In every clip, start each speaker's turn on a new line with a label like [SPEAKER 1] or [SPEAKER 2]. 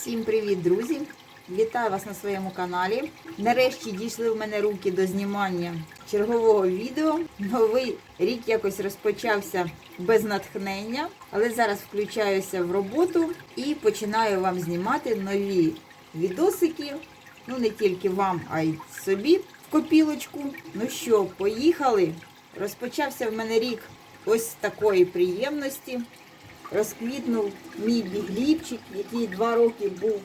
[SPEAKER 1] Всім привіт, друзі! Вітаю вас на своєму каналі. Нарешті дійшли в мене руки до знімання чергового відео. Новий рік якось розпочався без натхнення, але зараз включаюся в роботу і починаю вам знімати нові відосики. Ну не тільки вам, а й собі в копілочку. Ну що, поїхали? Розпочався в мене рік ось такої приємності розквітнув мій бігліпчик, який два роки був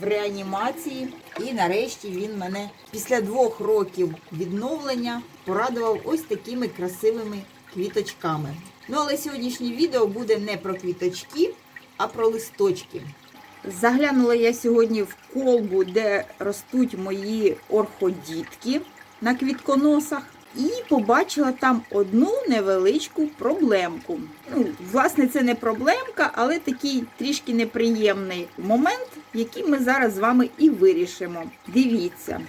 [SPEAKER 1] в реанімації. І нарешті він мене після двох років відновлення порадував ось такими красивими квіточками. Ну, але сьогоднішнє відео буде не про квіточки, а про листочки. Заглянула я сьогодні в колбу, де ростуть мої орходітки на квітконосах. І побачила там одну невеличку проблемку. Ну, власне, це не проблемка, але такий трішки неприємний момент, який ми зараз з вами і вирішимо. Дивіться,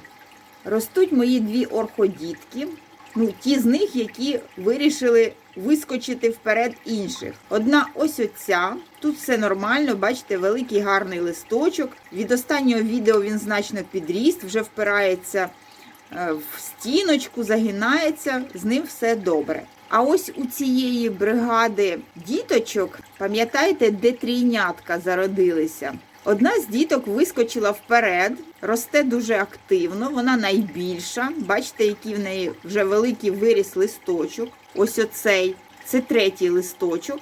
[SPEAKER 1] ростуть мої дві орходітки. Ну, ті з них, які вирішили вискочити вперед інших. Одна ось оця. Тут все нормально, бачите, великий гарний листочок. Від останнього відео він значно підріст, вже впирається в стіночку, загинається, з ним все добре. А ось у цієї бригади діточок, пам'ятаєте, де трійнятка зародилися? Одна з діток вискочила вперед, росте дуже активно, вона найбільша. Бачите, який в неї вже великий виріс листочок. Ось оцей. Це третій листочок.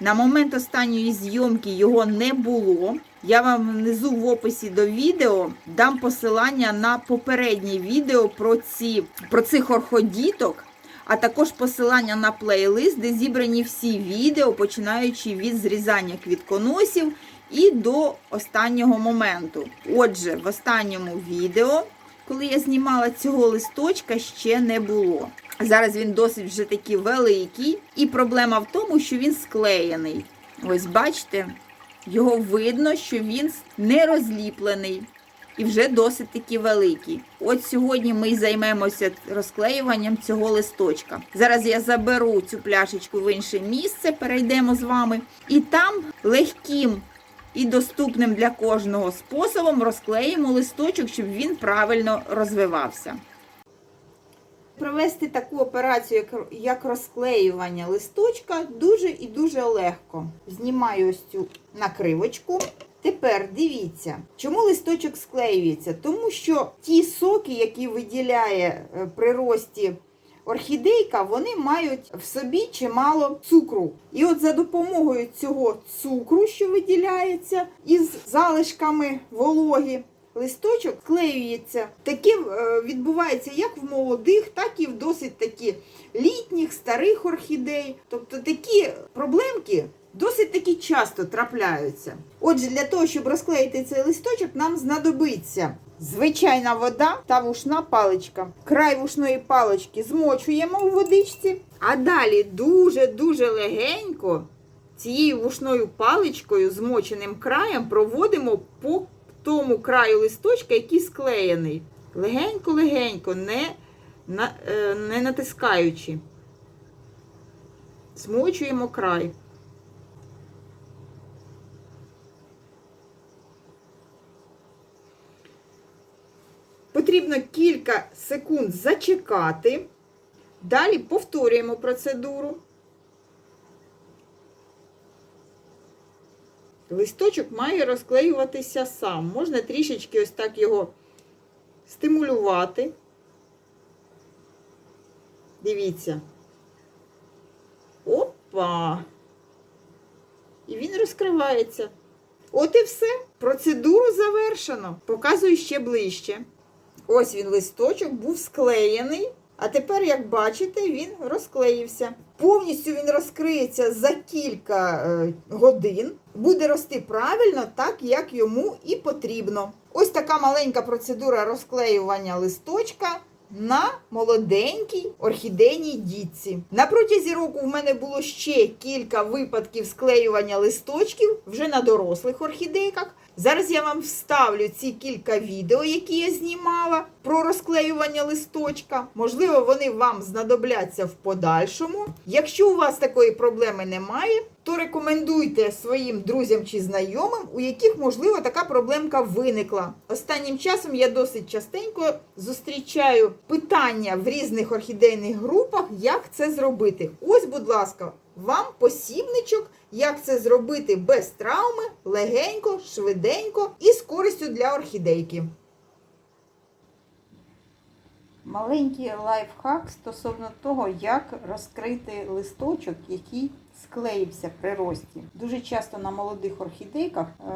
[SPEAKER 1] На момент останньої зйомки його не було. Я вам внизу в описі до відео дам посилання на попереднє відео про, ці, про цих орходіток, а також посилання на плейлист, де зібрані всі відео, починаючи від зрізання квітконосів і до останнього моменту. Отже, в останньому відео, коли я знімала цього листочка, ще не було. Зараз він досить вже такий великий, і проблема в тому, що він склеєний. Ось бачите, його видно, що він не розліплений і вже досить таки великий. От сьогодні ми займемося розклеюванням цього листочка. Зараз я заберу цю пляшечку в інше місце, перейдемо з вами, і там легким і доступним для кожного способом розклеїмо листочок, щоб він правильно розвивався. Провести таку операцію, як, розклеювання листочка, дуже і дуже легко. Знімаю ось цю накривочку. Тепер дивіться, чому листочок склеюється? Тому що ті соки, які виділяє е, при рості орхідейка, вони мають в собі чимало цукру. І от за допомогою цього цукру, що виділяється, із залишками вологи, листочок склеюється. Таке відбувається як в молодих, так і в досить таки літніх, старих орхідей. Тобто такі проблемки досить таки часто трапляються. Отже, для того, щоб розклеїти цей листочок, нам знадобиться звичайна вода та вушна паличка. Край вушної палички змочуємо у водичці, а далі дуже-дуже легенько цією вушною паличкою, змоченим краєм, проводимо по тому краю листочка, який склеєний. Легенько-легенько, не, е, не натискаючи. Змочуємо край. Потрібно кілька секунд зачекати. Далі повторюємо процедуру. Листочок має розклеюватися сам. Можна трішечки ось так його стимулювати. Дивіться. Опа! І він розкривається. От і все. Процедуру завершено. Показую ще ближче. Ось він листочок був склеєний. А тепер, як бачите, він розклеївся. Повністю він розкриється за кілька е, годин. Буде рости правильно, так як йому і потрібно. Ось така маленька процедура розклеювання листочка на молоденькій орхідейній дітці. На протязі року в мене було ще кілька випадків склеювання листочків вже на дорослих орхідейках. Зараз я вам вставлю ці кілька відео, які я знімала про розклеювання листочка. Можливо, вони вам знадобляться в подальшому. Якщо у вас такої проблеми немає, то рекомендуйте своїм друзям чи знайомим, у яких, можливо, така проблемка виникла. Останнім часом я досить частенько зустрічаю питання в різних орхідейних групах, як це зробити. Ось, будь ласка, вам посібничок, як це зробити без травми, легенько, швиденько і з користю для орхідейки. Маленький лайфхак стосовно того, як розкрити листочок, який склеївся при рості. Дуже часто на молодих орхідейках е,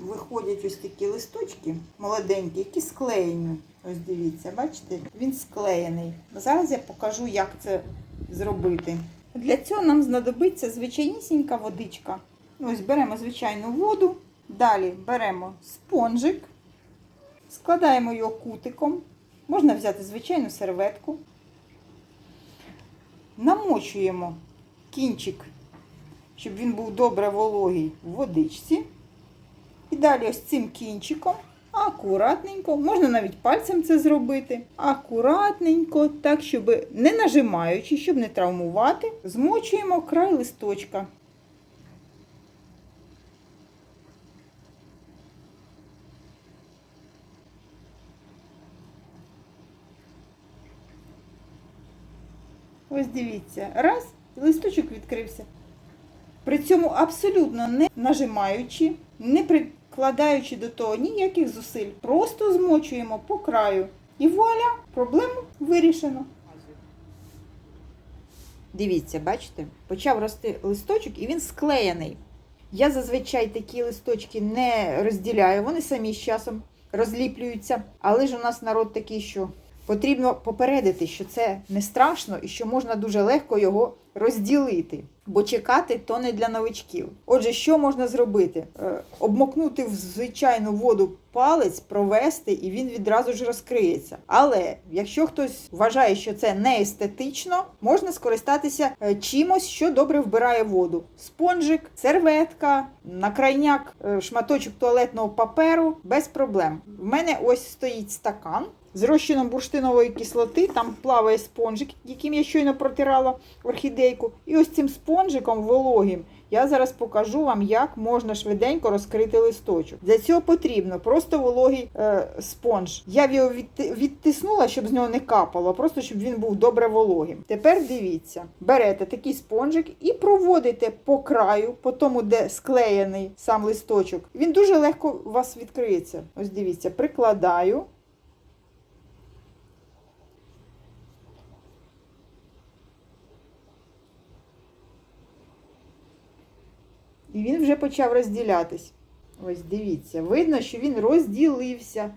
[SPEAKER 1] виходять ось такі листочки молоденькі, які склеєні. Ось дивіться, бачите, він склеєний. Зараз я покажу, як це зробити. Для цього нам знадобиться звичайнісінька водичка. Ось беремо звичайну воду, далі беремо спонжик, складаємо його кутиком. Можна взяти звичайну серветку. Намочуємо кінчик, щоб він був добре вологий в водичці. І далі ось цим кінчиком акуратненько, можна навіть пальцем це зробити. Акуратненько, так, щоб не нажимаючи, щоб не травмувати, змочуємо край листочка. Ось дивіться, раз, і листочок відкрився. При цьому абсолютно не нажимаючи, не прикладаючи до того ніяких зусиль. Просто змочуємо по краю. І вуаля, проблему вирішено. Дивіться, бачите, почав рости листочок і він склеєний. Я зазвичай такі листочки не розділяю, вони самі з часом розліплюються. Але ж у нас народ такий, що потрібно попередити, що це не страшно і що можна дуже легко його розділити. Бо чекати то не для новичків. Отже, що можна зробити? Е, обмокнути в звичайну воду палець, провести, і він відразу ж розкриється. Але якщо хтось вважає, що це не естетично, можна скористатися е, чимось, що добре вбирає воду: спонжик, серветка, на крайняк е, шматочок туалетного паперу без проблем. В мене ось стоїть стакан. З розчином бурштинової кислоти там плаває спонжик, яким я щойно протирала орхідейку. І ось цим спонжиком вологим я зараз покажу вам, як можна швиденько розкрити листочок. Для цього потрібно просто вологий е, спонж. Я його відтиснула, щоб з нього не капало, просто щоб він був добре вологим. Тепер дивіться, берете такий спонжик і проводите по краю, по тому, де склеєний сам листочок. Він дуже легко у вас відкриється. Ось дивіться, прикладаю. І він вже почав розділятись. Ось дивіться, видно, що він розділився,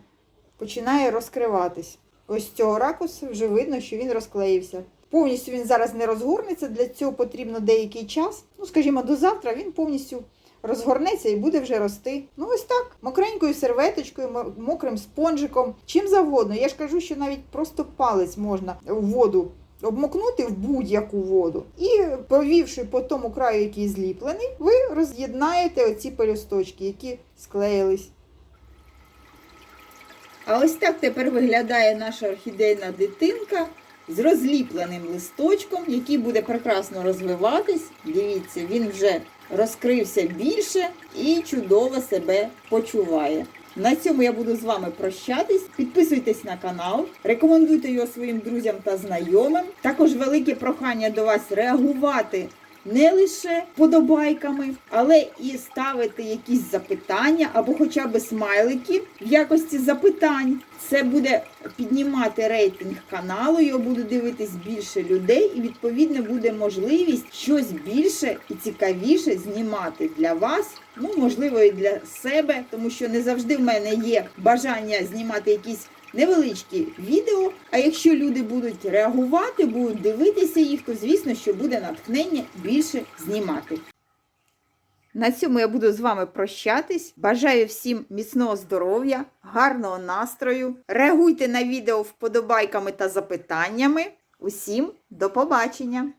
[SPEAKER 1] починає розкриватись. Ось цього ракурсу вже видно, що він розклеївся. Повністю він зараз не розгорнеться, для цього потрібно деякий час. Ну, скажімо, до завтра він повністю розгорнеться і буде вже рости. Ну, ось так, мокренькою серветочкою, мокрим спонжиком, чим завгодно. Я ж кажу, що навіть просто палець можна в воду обмокнути в будь-яку воду. І провівши по тому краю, який зліплений, ви роз'єднаєте оці пелюсточки, які склеїлись. А ось так тепер виглядає наша орхідейна дитинка з розліпленим листочком, який буде прекрасно розвиватись. Дивіться, він вже розкрився більше і чудово себе почуває. На цьому я буду з вами прощатись. Підписуйтесь на канал, рекомендуйте його своїм друзям та знайомим. Також велике прохання до вас реагувати не лише подобайками, але і ставити якісь запитання або хоча б смайлики в якості запитань. Це буде піднімати рейтинг каналу, його буде дивитись більше людей, і відповідно буде можливість щось більше і цікавіше знімати для вас. Ну, можливо, і для себе, тому що не завжди в мене є бажання знімати якісь невеличкі відео. А якщо люди будуть реагувати, будуть дивитися їх, то звісно, що буде натхнення більше знімати. На цьому я буду з вами прощатись. Бажаю всім міцного здоров'я, гарного настрою. Реагуйте на відео вподобайками та запитаннями. Усім до побачення!